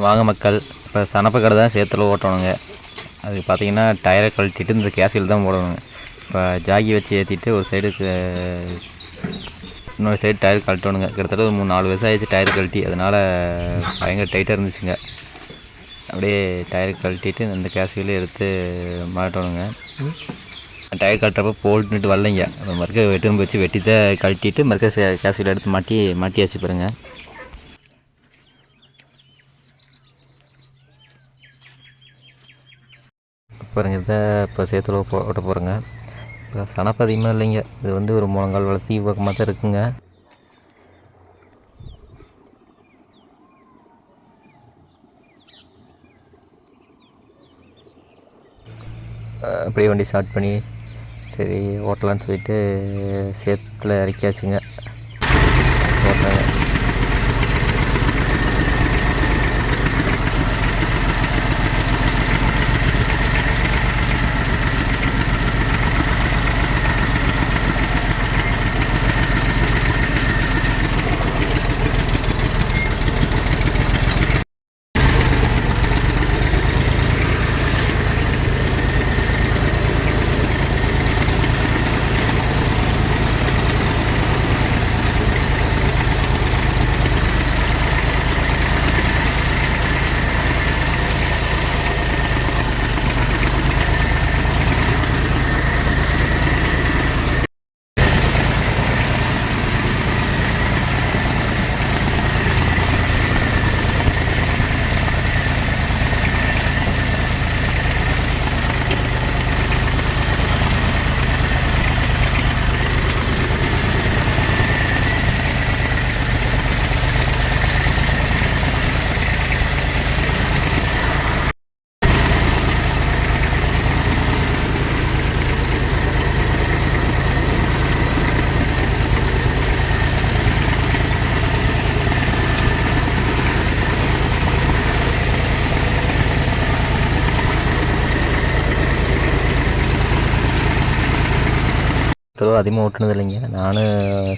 வாங்க மக்கள். இப்போ சனப்பு கடை தான் சேத்துல ஓட்டணுங்க. அது பார்த்தீங்கன்னா டயரை கழட்டிட்டு இந்த கேசில் தான் போடணுங்க. இப்போ ஜாகி வச்சு ஏற்றிட்டு ஒரு சைடு இன்னொரு சைடு டயர் கழட்டணுங்க. கிட்டத்தட்ட ஒரு மூணு நாலு வருஷம் ஆயிடுச்சு டயர் கழட்டி. அதனால் பயங்கர டைட்டாக இருந்துச்சுங்க. அப்படியே டயர் கழட்டிட்டு இந்த கேசியில் எடுத்து மாட்டணுங்க. டயர் கழட்டுறப்ப போல்ட்டுட்டு வரலைங்க. மறுக்க வெட்டும்பு வச்சு வெட்டி தான் கழட்டிட்டு மறுக்க கேசியில் எடுத்து மாட்டி மாட்டி வச்சு பாருங்கள் பாருங்க இதை இப்போ சேத்துல போட்ட போகிறேங்க இப்போ சனப்பு அதிகமாக இல்லைங்க. இது வந்து ஒரு முழங்கால் வளர்த்தி பக்கமாக தான் இருக்குங்க அப்படியே வண்டி ஸ்டார்ட் பண்ணி சரி ஓட்டலான்னு சொல்லிட்டு சேத்துல இறக்கியாச்சுங்க. சேத்துல அதிகமாக ஓட்டுனது இல்லைங்க. நானும்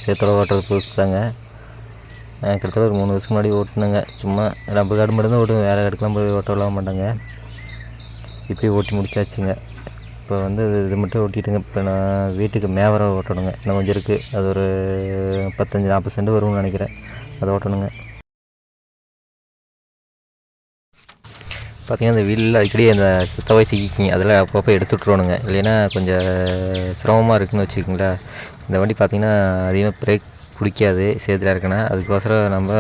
சேத்துல ஓட்டுறது புதுசு தாங்க கிட்டத்தட்ட ஒரு மூணு வருஷத்துக்கு முன்னாடி ஓட்டினேங்க. சும்மா ரப்பர் காடு மட்டும்தான் ஓட்டுவேன். வேறு காடுக்கெலாம் போய் ஓட்ட விட மாட்டாங்க. இப்போயே ஓட்டி முடிச்சாச்சுங்க. இப்போ வந்து இது இது மட்டும் ஓட்டிட்டுங்க. இப்போ நான் வீட்டுக்கு மேவரம் ஓட்டணுங்க. இன்னும் கொஞ்சம் இருக்குது அது ஒரு பத்தஞ்சு நாற்பது சென்ட் வரும்னு நினைக்கிறேன். அதை ஓட்டணுங்க. பார்த்தீங்கன்னா இந்த வீலில் அடிக்கடி அந்த சுத்தவாய் சிக்கிக்கிங்க அதெல்லாம் அப்பப்போ எடுத்து விட்ருவானுங்க இல்லைன்னா கொஞ்சம் சிரமமாக இருக்குன்னு வச்சுக்கோங்களேன். இந்த வண்டி பார்த்திங்கன்னா அதிகமாக பிரேக் பிடிக்காது சேத்துல இருக்குன்னா. அதுக்கோசரம் நம்ம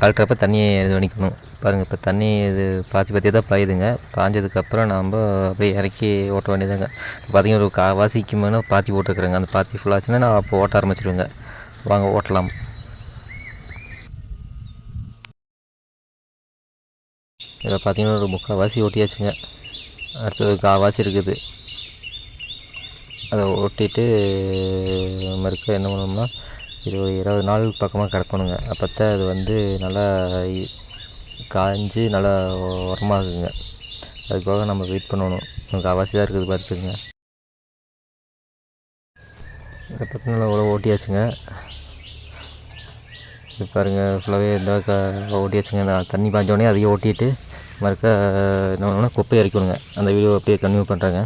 கழட்டுறப்ப தண்ணியை இது பண்ணிக்கணும். பாருங்கள் இப்போ தண்ணி இது பாத்தி பாத்தி தான் பாயுதுங்க. பாஞ்சதுக்கப்புறம் நம்ம அப்படியே இறக்கி ஓட்ட வேண்டியதாங்க பார்த்திங்கன்னா பார்த்தீங்கன்னா ஒரு காவாசிக்கு மேலே பாத்தி போட்டுருக்குறேங்க. அந்த பாத்தி ஃபுல்லாச்சுன்னா நான் அப்போ ஓட்ட ஆரம்பிச்சிருவேங்க. வாங்க ஓட்டலாம். இதில் பார்த்தீங்கன்னா ஒரு முக்கால்வாசி ஓட்டியாச்சுங்க. அடுத்தது கால்வாசி இருக்குது. அதை ஓட்டிட்டு மறுக்க என்ன பண்ணோம்னா இது ஒரு இருபது நாள் பக்கமாக கிடக்கணுங்க. அப்போ தான் அது வந்து நல்லா இ- காய்ஞ்சி நல்லா உரமாகுங்க. அதுக்காக நம்ம வெயிட் பண்ணணும். நமக்கு அவசியம் தான் இருக்குது பார்த்துக்குங்க. இதை பார்த்தீங்கன்னா அவ்வளோ ஓட்டியாச்சுங்க. இது பாருங்கள் ஃபுல்லாகவே இந்த ஓட்டியாச்சுங்க. நான் தண்ணி பாஞ்சோடனே அதையும் ஓட்டிட்டு மறுக்க என்ன பண்ணணும்னா குப்பையை இறக்கணுங்க அந்த வீடியோ அப்படியே கன்டினியூ பண்ணுறாங்க